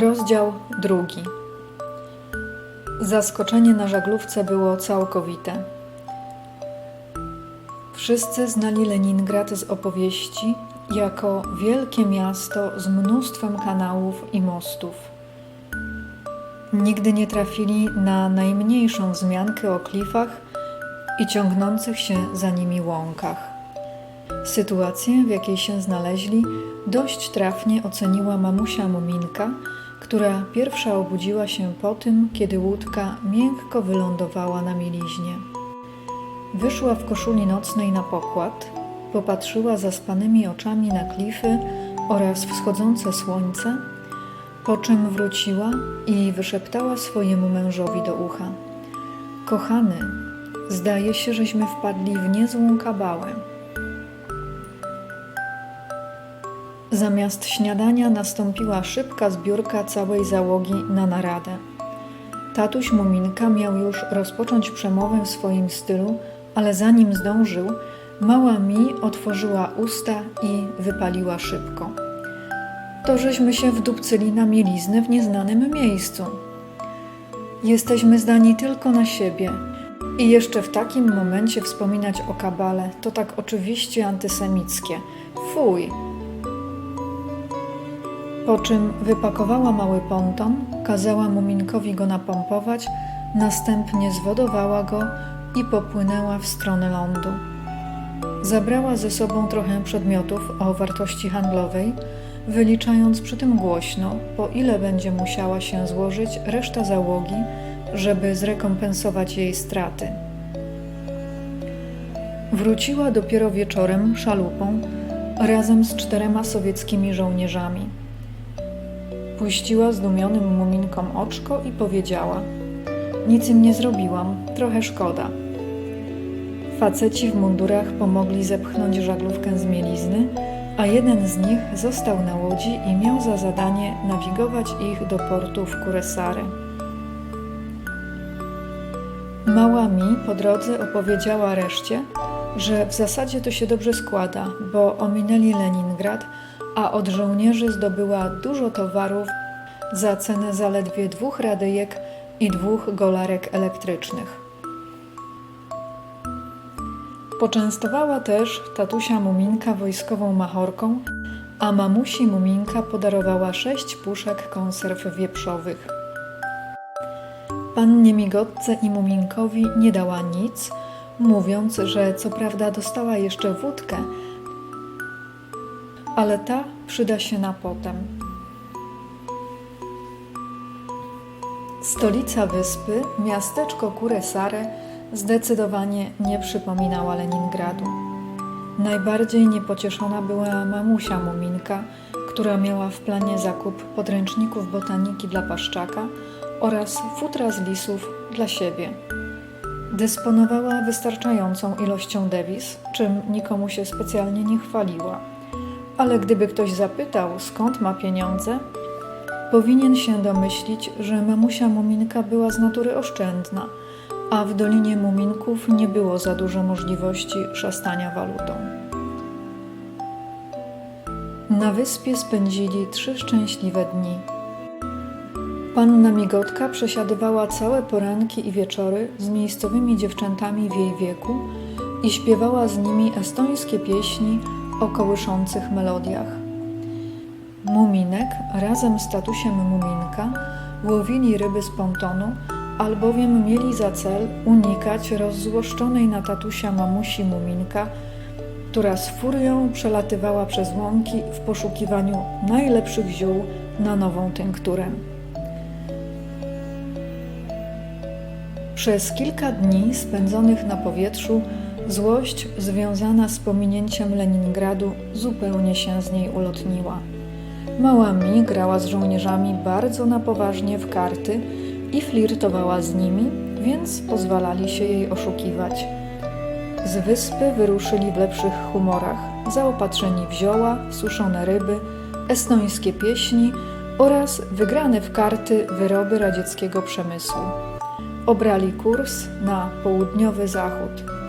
Rozdział drugi. Zaskoczenie na żaglówce było całkowite. Wszyscy znali Leningrad z opowieści jako wielkie miasto z mnóstwem kanałów i mostów. Nigdy nie trafili na najmniejszą wzmiankę o klifach i ciągnących się za nimi łąkach. Sytuację, w jakiej się znaleźli, dość trafnie oceniła mamusia Muminka, która pierwsza obudziła się po tym, kiedy łódka miękko wylądowała na mieliźnie. Wyszła w koszuli nocnej na pokład, popatrzyła zaspanymi oczami na klify oraz wschodzące słońce, po czym wróciła i wyszeptała swojemu mężowi do ucha: Kochany, zdaje się, żeśmy wpadli w niezłą kabałę. Zamiast śniadania nastąpiła szybka zbiórka całej załogi na naradę. Tatuś Muminka miał już rozpocząć przemowę w swoim stylu, ale zanim zdążył, mała mi otworzyła usta i wypaliła szybko. To żeśmy się wdupcyli na mieliznę w nieznanym miejscu. Jesteśmy zdani tylko na siebie. I jeszcze w takim momencie wspominać o kabale to tak oczywiście antysemickie. Fuj! Po czym wypakowała mały ponton, kazała Muminkowi go napompować, następnie zwodowała go i popłynęła w stronę lądu. Zabrała ze sobą trochę przedmiotów o wartości handlowej, wyliczając przy tym głośno, po ile będzie musiała się złożyć reszta załogi, żeby zrekompensować jej straty. Wróciła dopiero wieczorem szalupą razem z czterema sowieckimi żołnierzami. Puściła zdumionym muminkom oczko i powiedziała: Nic im nie zrobiłam, trochę szkoda. Faceci w mundurach pomogli zepchnąć żaglówkę z mielizny, a jeden z nich został na łodzi i miał za zadanie nawigować ich do portu w Kuresary. Mała mi po drodze opowiedziała reszcie, że w zasadzie to się dobrze składa, bo ominęli Leningrad, a od żołnierzy zdobyła dużo towarów za cenę zaledwie dwóch radyjek i dwóch golarek elektrycznych. Poczęstowała też tatusia Muminka wojskową machorką, a mamusi Muminka podarowała sześć puszek konserw wieprzowych. Pannie Migotce i Muminkowi nie dała nic, mówiąc, że co prawda dostała jeszcze wódkę, ale ta przyda się na potem. Stolica wyspy, miasteczko Kuresare, zdecydowanie nie przypominała Leningradu. Najbardziej niepocieszona była mamusia Muminka, która miała w planie zakup podręczników botaniki dla paszczaka oraz futra z lisów dla siebie. Dysponowała wystarczającą ilością dewiz, czym nikomu się specjalnie nie chwaliła. Ale gdyby ktoś zapytał, skąd ma pieniądze, powinien się domyślić, że mamusia Muminka była z natury oszczędna, a w Dolinie Muminków nie było za dużo możliwości szastania walutą. Na wyspie spędzili trzy szczęśliwe dni. Panna Migotka przesiadywała całe poranki i wieczory z miejscowymi dziewczętami w jej wieku i śpiewała z nimi estońskie pieśni o kołyszących melodiach. Muminek razem z tatusiem Muminka łowili ryby z pontonu, albowiem mieli za cel unikać rozzłoszczonej na tatusia mamusi Muminka, która z furią przelatywała przez łąki w poszukiwaniu najlepszych ziół na nową tynkturę. Przez kilka dni spędzonych na powietrzu złość związana z pominięciem Leningradu zupełnie się z niej ulotniła. Mała Mi grała z żołnierzami bardzo na poważnie w karty i flirtowała z nimi, więc pozwalali się jej oszukiwać. Z wyspy wyruszyli w lepszych humorach, zaopatrzeni w zioła, suszone ryby, estońskie pieśni oraz wygrane w karty wyroby radzieckiego przemysłu. Obrali kurs na południowy zachód.